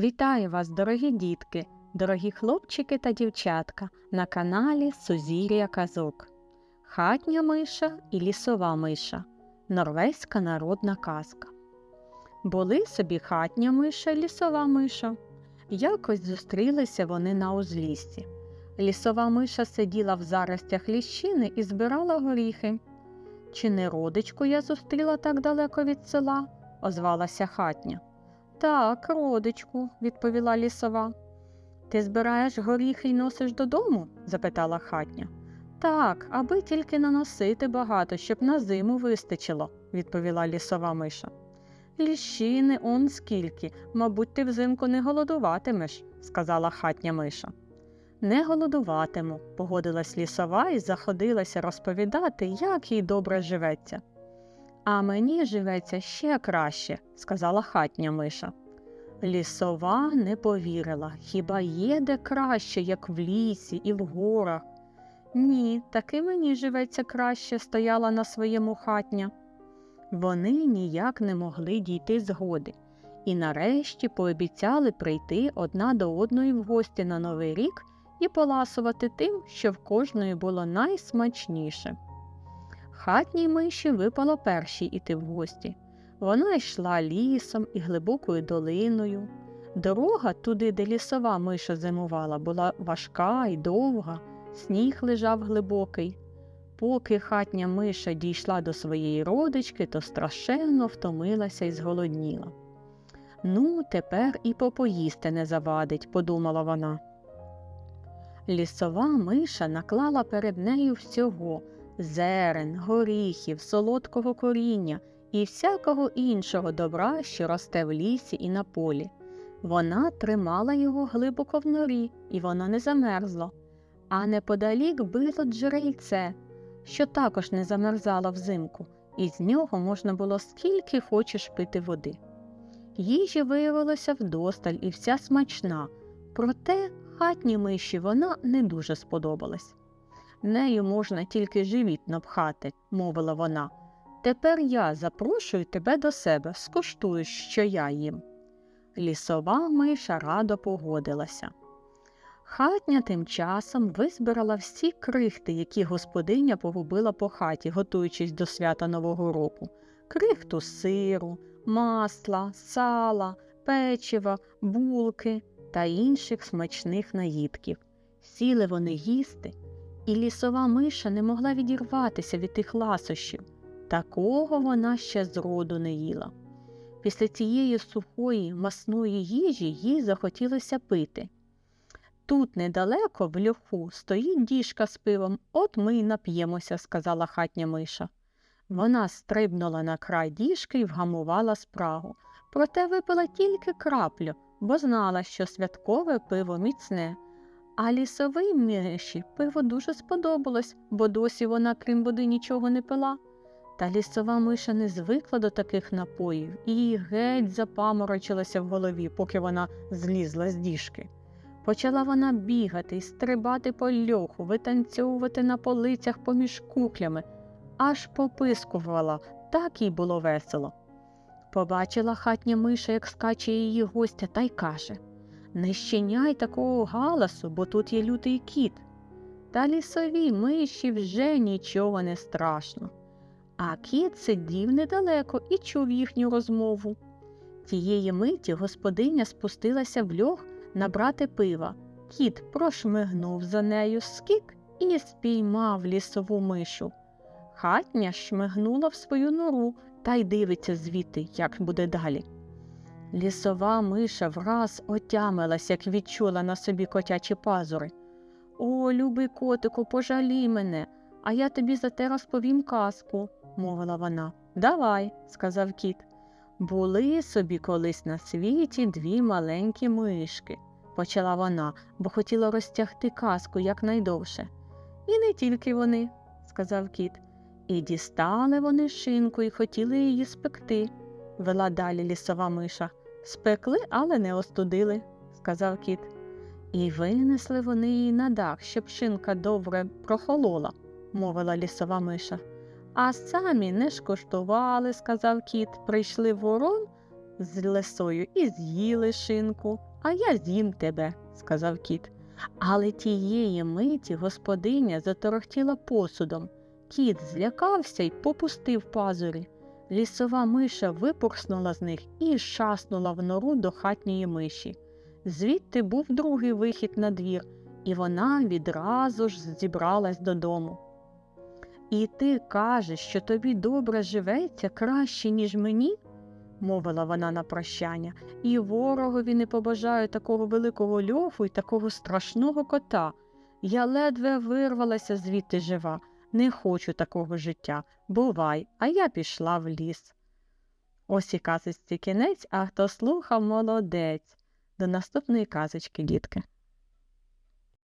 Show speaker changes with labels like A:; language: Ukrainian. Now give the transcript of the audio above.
A: Вітаю вас, дорогі дітки, дорогі хлопчики та дівчатка на каналі Сузір'я Казок. Хатня миша і лісова миша. Норвезька народна казка. Були собі хатня миша і лісова миша. Якось зустрілися вони на узліссі. Лісова миша сиділа в заростях ліщини і збирала горіхи. Чи не родичку я зустріла так далеко від села? озвалася хатня. Так, родичку, відповіла лісова. Ти збираєш горіхи й носиш додому? запитала хатня. Так, аби тільки наносити багато, щоб на зиму вистачило, відповіла лісова миша. Ліщини он скільки, мабуть, ти взимку не голодуватимеш, сказала хатня миша. Не голодуватиму, погодилась лісова і заходилася розповідати, як їй добре живеться. А мені живеться ще краще, сказала хатня миша. Лісова не повірила, хіба є де краще, як в лісі і в горах. Ні, таки мені живеться краще, стояла на своєму хатня. Вони ніяк не могли дійти згоди, і нарешті пообіцяли прийти одна до одної в гості на Новий рік і поласувати тим, що в кожної було найсмачніше. Хатній миші випало першій іти в гості. Вона йшла лісом і глибокою долиною. Дорога туди, де лісова миша зимувала, була важка і довга, сніг лежав глибокий. Поки хатня миша дійшла до своєї родички, то страшенно втомилася і зголодніла. Ну, тепер і попоїсти не завадить, подумала вона. Лісова миша наклала перед нею всього зерен, горіхів, солодкого коріння і всякого іншого добра, що росте в лісі і на полі. Вона тримала його глибоко в норі, і воно не замерзло, а неподалік било джерельце, що також не замерзало взимку, і з нього можна було скільки хочеш пити води. Їжі виявилося вдосталь і вся смачна, проте хатній миші вона не дуже сподобалась. Нею можна тільки живіт напхати, мовила вона. Тепер я запрошую тебе до себе, скуштуєш, що я їм. Лісова миша радо погодилася. Хатня тим часом визбирала всі крихти, які господиня погубила по хаті, готуючись до свята Нового року крихту сиру, масла, сала, печива, булки та інших смачних наїдків. Сіли вони їсти, і лісова миша не могла відірватися від тих ласощів. Такого вона ще зроду не їла. Після цієї сухої масної їжі їй захотілося пити. Тут недалеко в льоху стоїть діжка з пивом, от ми й нап'ємося, сказала хатня миша. Вона стрибнула на край діжки і вгамувала спрагу, проте випила тільки краплю, бо знала, що святкове пиво міцне. А лісовій миші пиво дуже сподобалось, бо досі вона, крім води, нічого не пила. Та лісова миша не звикла до таких напоїв і геть запаморочилася в голові, поки вона злізла з діжки. Почала вона бігати і стрибати по льоху, витанцьовувати на полицях поміж куклями, аж попискувала, так їй було весело. Побачила хатня миша, як скаче її гостя, та й каже Не щиняй такого галасу, бо тут є лютий кіт. Та лісовій миші вже нічого не страшно. А кіт сидів недалеко і чув їхню розмову. Тієї миті господиня спустилася в льох набрати пива. Кіт прошмигнув за нею скік і спіймав лісову мишу. Хатня шмигнула в свою нору та й дивиться звідти, як буде далі. Лісова миша враз отямилась, як відчула на собі котячі пазури. О, любий котику, пожалій мене, а я тобі за те розповім казку, мовила вона. Давай, сказав кіт. Були собі колись на світі дві маленькі мишки, почала вона, бо хотіла розтягти казку якнайдовше. І не тільки вони, сказав кіт. І дістали вони шинку і хотіли її спекти, вела далі лісова миша. Спекли, але не остудили, сказав кіт. І винесли вони її на дах, щоб шинка добре прохолола, мовила лісова миша. А самі не шкоштували, сказав кіт, прийшли ворон, з лисою і з'їли шинку, а я з'їм тебе, сказав кіт. Але тієї миті господиня заторохтіла посудом. Кіт злякався й попустив пазурі. Лісова миша випорснула з них і шаснула в нору до хатньої миші. Звідти був другий вихід на двір, і вона відразу ж зібралась додому. І ти кажеш, що тобі добре живеться краще, ніж мені? мовила вона на прощання, і ворогові не побажаю такого великого льофу і такого страшного кота. Я ледве вирвалася звідти жива, не хочу такого життя. Бувай, а я пішла в ліс. Ось і казочці кінець, а хто слухав молодець. До наступної казочки, дітки.